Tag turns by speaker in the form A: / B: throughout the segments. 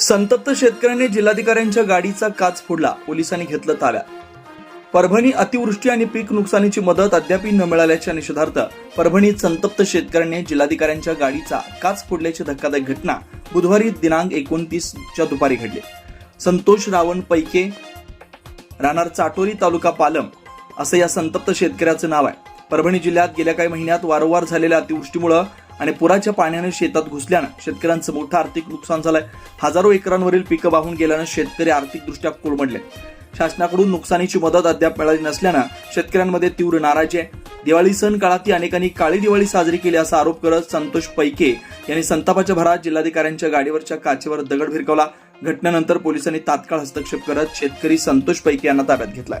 A: संतप्त शेतकऱ्यांनी जिल्हाधिकाऱ्यांच्या गाडीचा काच फोडला. पोलिसांनी घेतलं ताब्यात. परभणी अतिवृष्टी आणि पीक नुकसानीची मदत अद्याप न मिळाल्याच्या निषेधार्थ परभणीत संतप्त शेतकऱ्यांनी जिल्हाधिकाऱ्यांच्या गाडीचा काच फोडल्याची धक्कादायक घटना बुधवारी दिनांक एकोणतीसच्या दुपारी घडली. संतोष रावण पैके राहणार चाटोरी तालुका पालम असं या संतप्त शेतकऱ्याचं नाव आहे. परभणी जिल्ह्यात गेल्या काही महिन्यात वारंवार झालेल्या अतिवृष्टीमुळं आणि पुराच्या पाण्याने शेतात घुसल्यानं शेतकऱ्यांचं मोठं आर्थिक नुकसान झालंय. हजारो एकरांवरील पिकं वाहून गेल्यानं शेतकरी आर्थिकदृष्ट्या कोलमडले. शासनाकडून नुकसानीची मदत अद्याप मिळाली नसल्यानं शेतकऱ्यांमध्ये तीव्र नाराजी आहे. दिवाळी सण काळात अनेकांनी काळी दिवाळी साजरी केली असा आरोप करत संतोष पैके यांनी संतापाच्या भरात जिल्हाधिकाऱ्यांच्या गाडीवरच्या काचेवर दगड भिरकवला घटनेनंतर पोलिसांनी तात्काळ हस्तक्षेप करत शेतकरी संतोष पैके यांना ताब्यात घेतलाय.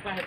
B: પાસે